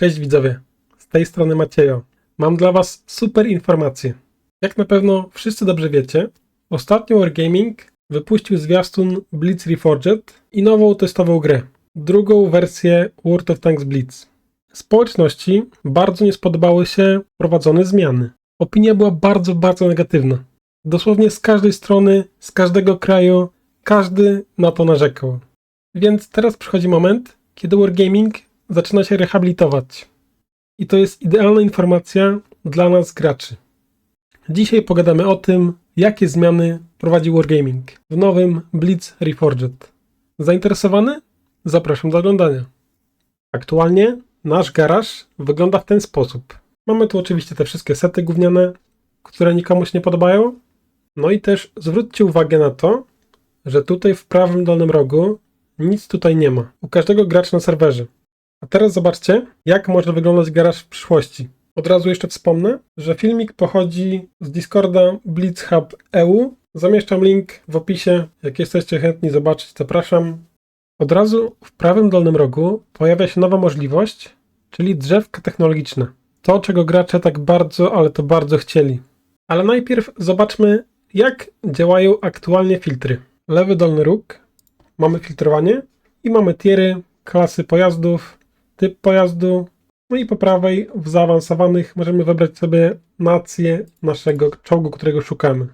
Cześć widzowie, z tej strony Maciejo. Mam dla Was super informacje. Jak na pewno wszyscy dobrze wiecie, ostatnio Wargaming wypuścił zwiastun Blitz Reforged i nową testową grę, drugą wersję World of Tanks Blitz. Społeczności bardzo nie spodobały się wprowadzone zmiany. Opinia była bardzo, bardzo negatywna. Dosłownie z każdej strony, z każdego kraju, każdy na to narzekał. Więc teraz przychodzi moment, kiedy Wargaming zaczyna się rehabilitować. I to jest idealna informacja dla nas graczy. Dzisiaj pogadamy o tym, jakie zmiany prowadzi Wargaming w nowym Blitz Reforged. Zainteresowany? Zapraszam do oglądania. Aktualnie nasz garaż wygląda w ten sposób. Mamy tu oczywiście te wszystkie sety gówniane, które nikomu się nie podobają. No i też zwróćcie uwagę na to, że tutaj w prawym dolnym rogu nic tutaj nie ma. U każdego gracza na serwerze. Teraz zobaczcie, jak może wyglądać garaż w przyszłości. Od razu jeszcze wspomnę, że filmik pochodzi z Discorda Blitz Hub EU. Zamieszczam link w opisie. Jak jesteście chętni zobaczyć, zapraszam. Od razu w prawym dolnym rogu pojawia się nowa możliwość, czyli drzewka technologiczne. To, czego gracze tak bardzo, ale to bardzo chcieli. Ale najpierw zobaczmy, jak działają aktualnie filtry. Lewy dolny róg, mamy filtrowanie i mamy tiery, klasy pojazdów, typ pojazdu. No i po prawej w zaawansowanych możemy wybrać sobie nację naszego czołgu, którego szukamy.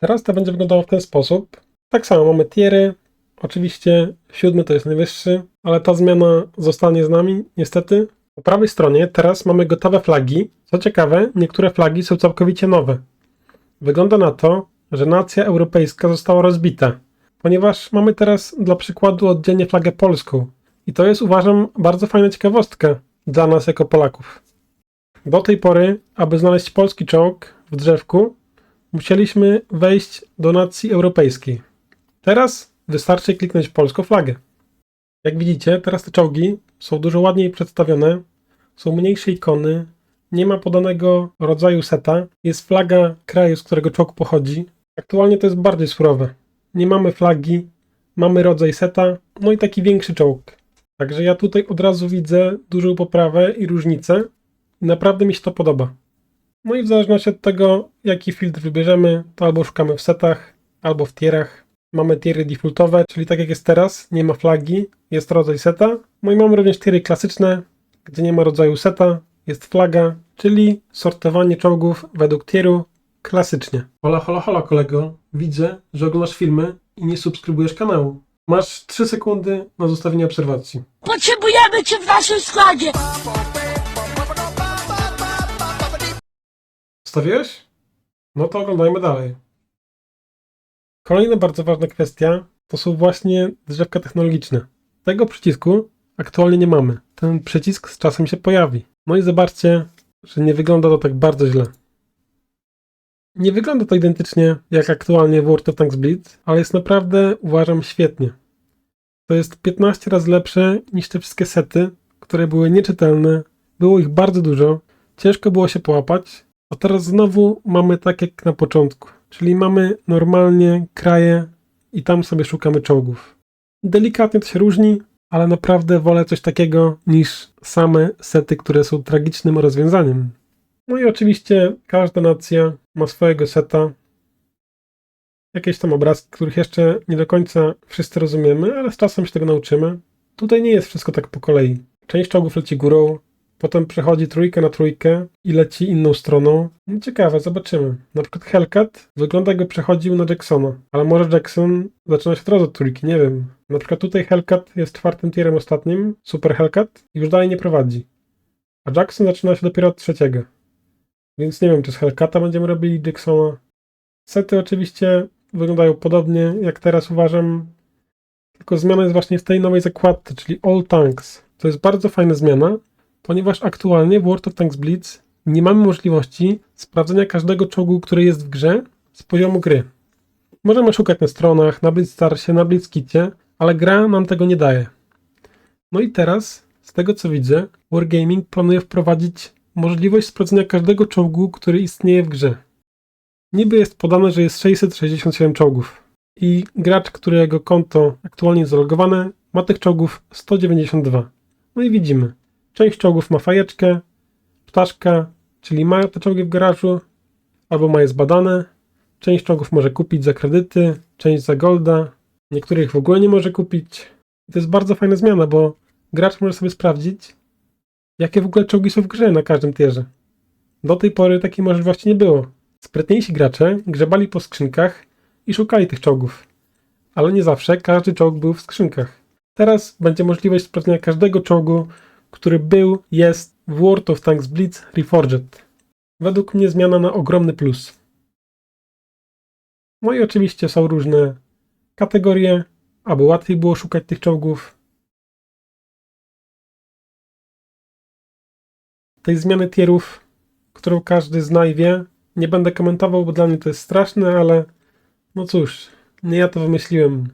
Teraz to będzie wyglądało w ten sposób. Tak samo mamy tiery. Oczywiście siódmy to jest najwyższy, ale ta zmiana zostanie z nami, niestety. Po prawej stronie teraz mamy gotowe flagi. Co ciekawe, niektóre flagi są całkowicie nowe. Wygląda na to, że nacja europejska została rozbita, ponieważ mamy teraz dla przykładu oddzielnie flagę polską. I to jest uważam bardzo fajna ciekawostka dla nas jako Polaków. Do tej pory, aby znaleźć polski czołg w drzewku, musieliśmy wejść do nacji europejskiej. Teraz wystarczy kliknąć polską flagę. Jak widzicie, teraz te czołgi są dużo ładniej przedstawione, są mniejsze ikony, nie ma podanego rodzaju seta, jest flaga kraju, z którego czołg pochodzi. Aktualnie to jest bardziej surowe. Nie mamy flagi, mamy rodzaj seta, no i taki większy czołg. Także ja tutaj od razu widzę dużą poprawę i różnicę naprawdę mi się to podoba. No i w zależności od tego, jaki filtr wybierzemy, to albo szukamy w setach, albo w tierach. Mamy tiery defaultowe, czyli tak jak jest teraz, nie ma flagi, jest rodzaj seta. No i mamy również tiery klasyczne, gdzie nie ma rodzaju seta, jest flaga, czyli sortowanie czołgów według tieru klasycznie. Hola, hola, hola kolego, widzę, że oglądasz filmy i nie subskrybujesz kanału. Masz 3 sekundy na zostawienie obserwacji. Potrzebujemy cię w naszym składzie! Stawiłeś? No to oglądajmy dalej. Kolejna bardzo ważna kwestia to są właśnie drzewka technologiczne. Tego przycisku aktualnie nie mamy. Ten przycisk z czasem się pojawi. No i zobaczcie, że nie wygląda to tak bardzo źle. Nie wygląda to identycznie jak aktualnie World of Tanks Blitz, ale jest naprawdę, uważam, świetnie. To jest 15 razy lepsze niż te wszystkie sety, które były nieczytelne. Było ich bardzo dużo, ciężko było się połapać, a teraz znowu mamy tak jak na początku, czyli mamy normalnie kraje i tam sobie szukamy czołgów. Delikatnie to się różni, ale naprawdę wolę coś takiego niż same sety, które są tragicznym rozwiązaniem. No i oczywiście każda nacja ma swojego seta. Jakieś tam obrazki, których jeszcze nie do końca wszyscy rozumiemy, ale z czasem się tego nauczymy. Tutaj nie jest wszystko tak po kolei. Część czołgów leci górą, potem przechodzi trójkę na trójkę i leci inną stroną. No ciekawe, zobaczymy. Na przykład Hellcat wygląda jakby przechodził na Jacksona, ale może Jackson zaczyna się teraz od trójki, nie wiem. Na przykład tutaj Hellcat jest czwartym tierem ostatnim, Super Hellcat i już dalej nie prowadzi. A Jackson zaczyna się dopiero od trzeciego. Więc nie wiem, czy z Hellcata będziemy robili Jacksona. Sety oczywiście wyglądają podobnie, jak teraz uważam. Tylko zmiana jest właśnie w tej nowej zakładce, czyli All Tanks. To jest bardzo fajna zmiana, ponieważ aktualnie w World of Tanks Blitz nie mamy możliwości sprawdzenia każdego czołgu, który jest w grze z poziomu gry. Możemy szukać na stronach, na Blitzstarsie, na Blitzkicie, ale gra nam tego nie daje. No i teraz, z tego co widzę, Wargaming planuje wprowadzić możliwość sprawdzenia każdego czołgu, który istnieje w grze. Niby jest podane, że jest 667 czołgów i gracz, którego konto aktualnie jest zalogowane, ma tych czołgów 192. No i widzimy. Część czołgów ma fajeczkę, ptaszka, czyli ma te czołgi w garażu, albo ma je zbadane. Część czołgów może kupić za kredyty, część za golda, niektórych w ogóle nie może kupić. I to jest bardzo fajna zmiana, bo gracz może sobie sprawdzić, jakie w ogóle czołgi są w grze na każdym tierze. Do tej pory takiej możliwości nie było. Sprytniejsi gracze grzebali po skrzynkach i szukali tych czołgów. Ale nie zawsze każdy czołg był w skrzynkach. Teraz będzie możliwość sprawdzenia każdego czołgu, który był, jest w World of Tanks Blitz Reforged. Według mnie zmiana na ogromny plus. No i oczywiście są różne kategorie, aby łatwiej było szukać tych czołgów. Tej zmiany tierów, którą każdy zna i wie, nie będę komentował, bo dla mnie to jest straszne, ale no cóż, nie ja to wymyśliłem.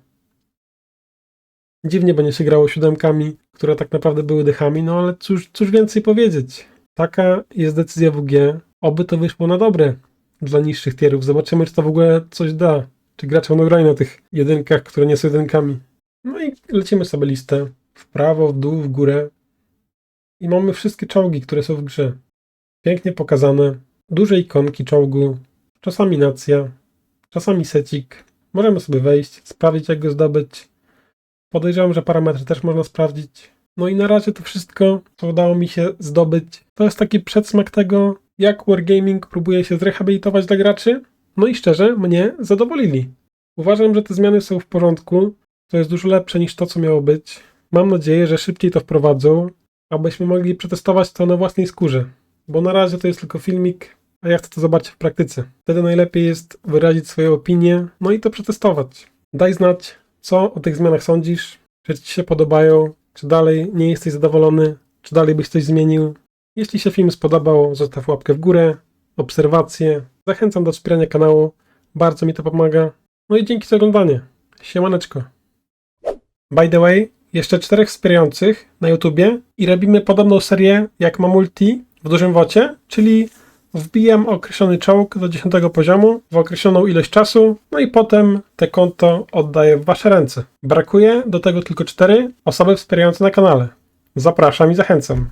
Dziwnie będzie się grało siódemkami, które tak naprawdę były dechami, no ale cóż, cóż więcej powiedzieć. Taka jest decyzja WG. Oby to wyszło na dobre dla niższych tierów. Zobaczymy, czy to w ogóle coś da. Czy gracze będą grali na tych jedynkach, które nie są jedynkami. No i lecimy sobie listę. W prawo, w dół, w górę. I mamy wszystkie czołgi, które są w grze. Pięknie pokazane. Duże ikonki czołgu. Czasami nacja. Czasami secik. Możemy sobie wejść, sprawdzić jak go zdobyć. Podejrzewam, że parametry też można sprawdzić. No i na razie to wszystko, co udało mi się zdobyć, to jest taki przedsmak tego, jak Wargaming próbuje się zrehabilitować dla graczy. No i szczerze, mnie zadowolili. Uważam, że te zmiany są w porządku. To jest dużo lepsze niż to, co miało być. Mam nadzieję, że szybciej to wprowadzą, abyśmy mogli przetestować to na własnej skórze. Bo na razie to jest tylko filmik, a ja chcę to zobaczyć w praktyce. Wtedy najlepiej jest wyrazić swoje opinie, no i to przetestować. Daj znać, co o tych zmianach sądzisz, czy ci się podobają, czy dalej nie jesteś zadowolony, czy dalej byś coś zmienił. Jeśli się film spodobał, zostaw łapkę w górę, obserwacje. Zachęcam do wspierania kanału, bardzo mi to pomaga. No i dzięki za oglądanie. Siemaneczko. By the way, jeszcze czterech wspierających na YouTubie i robimy podobną serię jak ma multi w dużym wocie, czyli wbijam określony czołg do 10 poziomu w określoną ilość czasu, no i potem te konto oddaję w wasze ręce. Brakuje do tego tylko cztery osoby wspierające na kanale. Zapraszam i zachęcam.